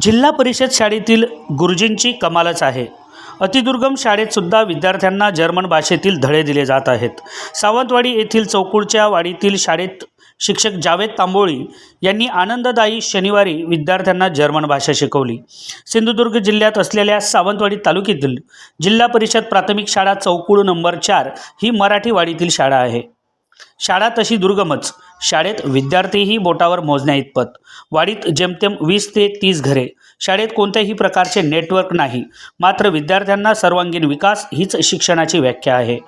जिल्हा परिषद शाळेतील गुरुजींची कमालच आहे. अतिदुर्गम शाळेतसुद्धा विद्यार्थ्यांना जर्मन भाषेतील धडे दिले जात आहेत. सावंतवाडी येथील चौकुडच्या वाडीतील शाळेत शिक्षक जावेद तांबोळी यांनी आनंददायी शनिवारी विद्यार्थ्यांना जर्मन भाषा शिकवली. सिंधुदुर्ग जिल्ह्यात असलेल्या सावंतवाडी तालुक्यातील जिल्हा परिषद प्राथमिक शाळा चौकूड नंबर चार ही मराठी वाडीतील शाळा आहे. शाळा तशी दुर्गमच. शाळेत विद्यार्थीही बोटावर मोजण्या इतपत. वाडीत जेमतेम वीस ते तीस घरे. शाळेत कोणत्याही प्रकारचे नेटवर्क नाही. मात्र विद्यार्थ्यांना सर्वांगीण विकास हीच शिक्षणाची व्याख्या आहे.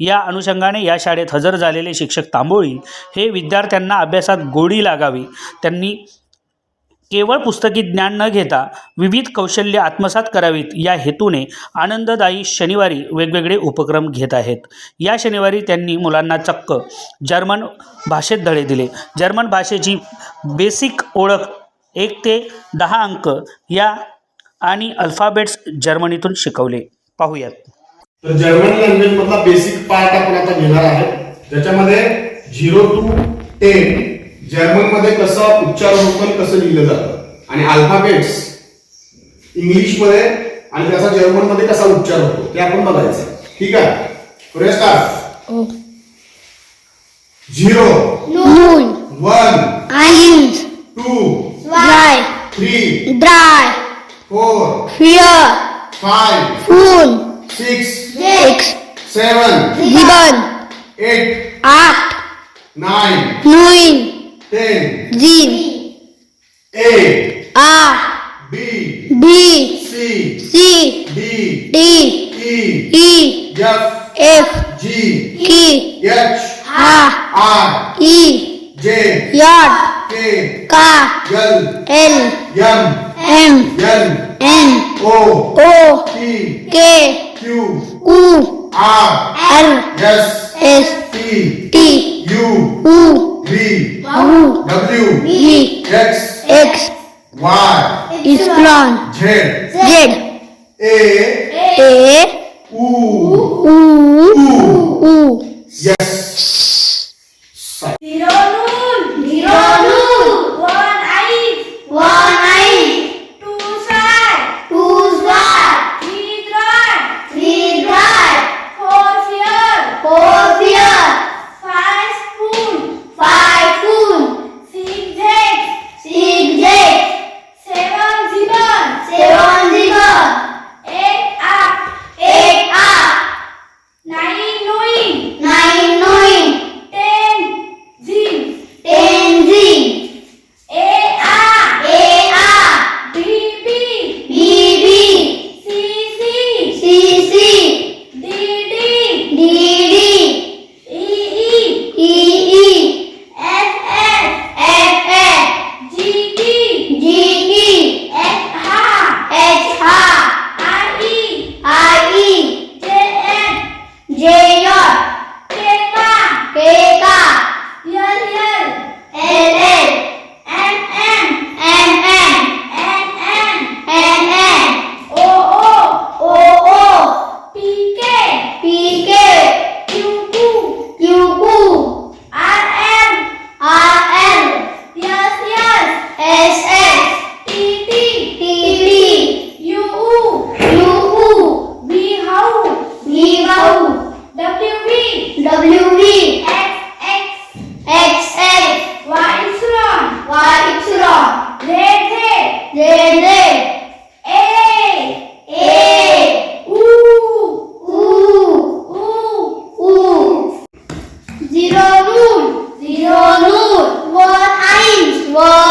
या अनुषंगाने या शाळेत हजर झालेले शिक्षक तांबोळी हे विद्यार्थ्यांना अभ्यासात गोडी लागावी. त्यांनी केवळ पुस्तकी ज्ञान न घेता विविध कौशल्य आत्मसात करावीत. या हेतूने आनंददायी शनिवारी वेगवेगळे उपक्रम घेत आहेत. या शनिवारी त्यांनी मुलांना चक्क जर्मन भाषेत धडे दिले. जर्मन भाषेची बेसिक ओळख एक ते दहा अंक या आणि अल्फाबेट्स जर्मनीतून शिकवले. पाहूयात. जर्मन लँग्वेज मधला बेसिक पार्ट आपण आता घेणार आहे ज्याच्यामध्ये झिरो टू टेन जर्मनमध्ये कसं उच्चार होतं कसं लिहिलं जातं? आणि अल्फाबेट्स इंग्लिशमध्ये आणि त्याचा जर्मनमध्ये कसा उच्चार होतो ते आपण बघायचं ठीक आहे? करूया झिरो. वन. आईन्स टू. ड्राय थ्री. ड्राय. फोर. फिअर फाय. फूल. सिक्स. सिक्स. सेवन. सेवन एट. आठ. नाईन. नाईन. 10 G. A. R B. B. C. C. D. D. E. E. F. F. G. K H. H. R. E. J. J K. K. L. L. M. M. N. N. O. O. P K. Q. U. R. R. S. S. T T. U. U. W, W, E, X, X, Y, Y, Z, Zero noon. Zero noon. One. One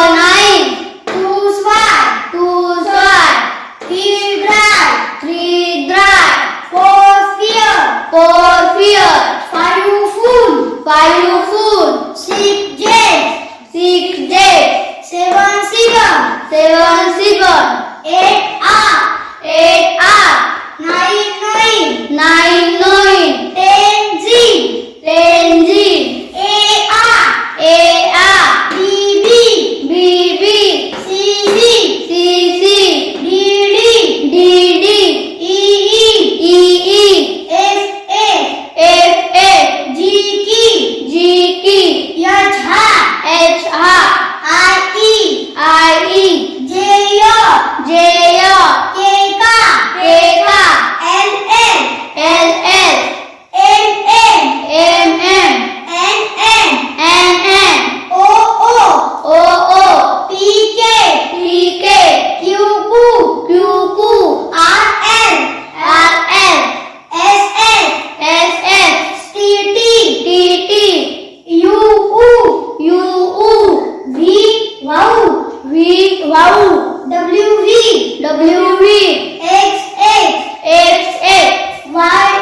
W V X X X X Y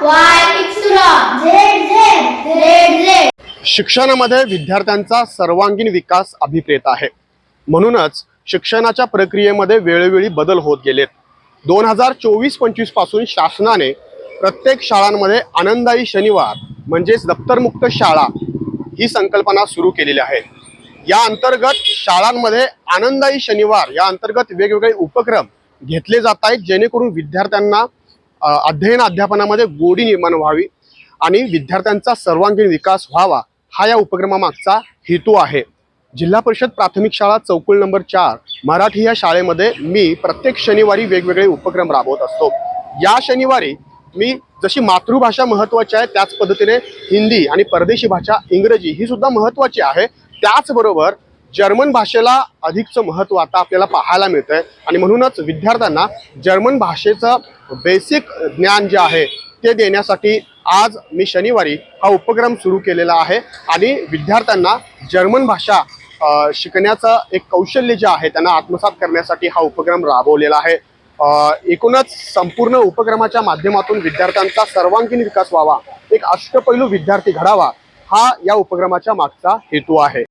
Y Z Z Z Z शिक्षणामध्ये विद्यार्थ्यांचा सर्वांगीण विकास अभिप्रेत आहे म्हणूनच शिक्षणाच्या प्रक्रियेमध्ये वेळोवेळी बदल होत गेलेत दोन हजार चोवीस पंचवीसपासून शासनाने प्रत्येक शाळांमध्ये आनंदायी शनिवार म्हणजेच दप्तरमुक्त शाळा ही संकल्पना सुरू केलेली आहे या अंतर्गत शाळांमध्ये आनंदाई शनिवार या अंतर्गत वेगवेगळे उपक्रम घेतले जात आहेत जेणेकरून विद्यार्थ्यांना अध्ययन अध्यापनामध्ये गोडी निर्माण व्हावी आणि विद्यार्थ्यांचा सर्वांगीण विकास व्हावा हा या उपक्रमामागचा हेतू आहे. जिल्हा परिषद प्राथमिक शाळा चौकुल नंबर चार मराठी या शाळेमध्ये मी प्रत्येक शनिवारी वेगवेगळे उपक्रम राबवत असतो. या शनिवारी मी जशी मातृभाषा महत्त्वाची आहे त्याच पद्धतीने हिंदी आणि परदेशी भाषा इंग्रजी ही सुद्धा महत्त्वाची आहे. त्याचबरोबर जर्मन भाषेला अधिकचं महत्त्व आता आपल्याला पाहायला मिळतंय. आणि म्हणूनच विद्यार्थ्यांना जर्मन भाषेचं बेसिक ज्ञान जे आहे ते देण्यासाठी आज मी शनिवारी हा उपक्रम सुरू केलेला आहे. आणि विद्यार्थ्यांना जर्मन भाषा शिकण्याचं एक कौशल्य जे आहे त्यांना आत्मसात करण्यासाठी हा उपक्रम राबवलेला आहे. एकूणच संपूर्ण उपक्रमाच्या माध्यमातून विद्यार्थ्यांचा सर्वांगीण विकास व्हावा एक अष्टपैलू विद्यार्थी घडावा हा या उपक्रमाच्या मागचा हेतू आहे.